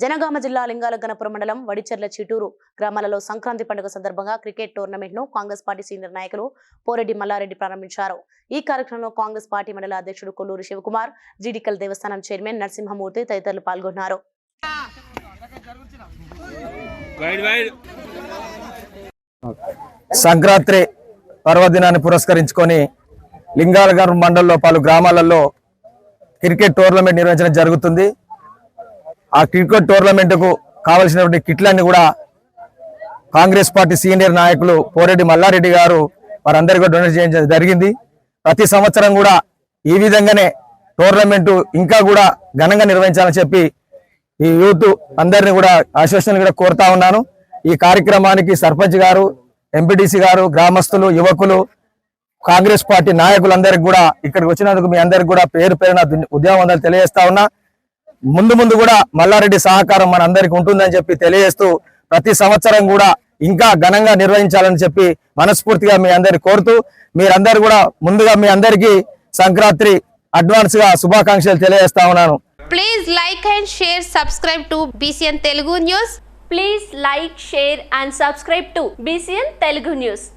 జనగామ జిల్లా లింగాల గణపురం మండలం వడిచెర్ల చిటూరు గ్రామాలలో సంక్రాంతి పండుగ సందర్భంగా క్రికెట్ టోర్నమెంట్ను కాంగ్రెస్ పార్టీ సీనియర్ నాయకులు పోరెడ్డి మల్లారెడ్డి ప్రారంభించారు. ఈ కార్యక్రమంలో కాంగ్రెస్ పార్టీ మండల అధ్యక్షుడు కొల్లూరు శివకుమార్ జీడికల్ దేవస్థానం చైర్మన్ నరసింహమూర్తి తదితరులు పాల్గొన్నారు. సంక్రాంతి పర్వదినాన్ని పురస్కరించుకొని లింగాలగారు మండలంలో పలు గ్రామాలలో క్రికెట్ టోర్నమెంట్ నిర్వహించడం జరుగుతుంది. ఆ క్రికెట్ టోర్నమెంట్కు కావలసినటువంటి కిట్లన్నీ కూడా కాంగ్రెస్ పార్టీ సీనియర్ నాయకులు పోరెడ్డి మల్లారెడ్డి గారు వారందరికీ కూడా డొనేట్ చేయడం జరిగింది. ప్రతి సంవత్సరం కూడా ఈ విధంగానే టోర్నమెంటు ఇంకా కూడా ఘనంగా నిర్వహించాలని చెప్పి ఈ యూత్ అందరిని కూడా అసోసియేషన్ కూడా కోరుతా ఉన్నాను. ఈ కార్యక్రమానికి సర్పంచ్ గారు ఎంపీటీసీ గారు గ్రామస్తులు యువకులు కాంగ్రెస్ పార్టీ నాయకులందరికీ కూడా ఇక్కడికి వచ్చినందుకు మీ అందరికి కూడా పేరు పేరున ఉద్యమం తెలియజేస్తా ఉన్నా. ముందు ముందు కూడా మల్లారెడ్డి సహకారం మన అందరికి ఉంటుందని చెప్పి తెలియజేస్తూ ప్రతి సంవత్సరం కూడా ఇంకా ఘనంగా నిర్వహించాలని చెప్పి మనస్ఫూర్తిగా మీ అందరికి కోరుతూ మీరందరూ కూడా ముందుగా మీ అందరికీ సంక్రాంతి అడ్వాన్స్గా శుభాకాంక్షలు తెలియజేస్తా ఉన్నాను. Please like and share subscribe to BCN Telugu news please like share and subscribe to BCN Telugu news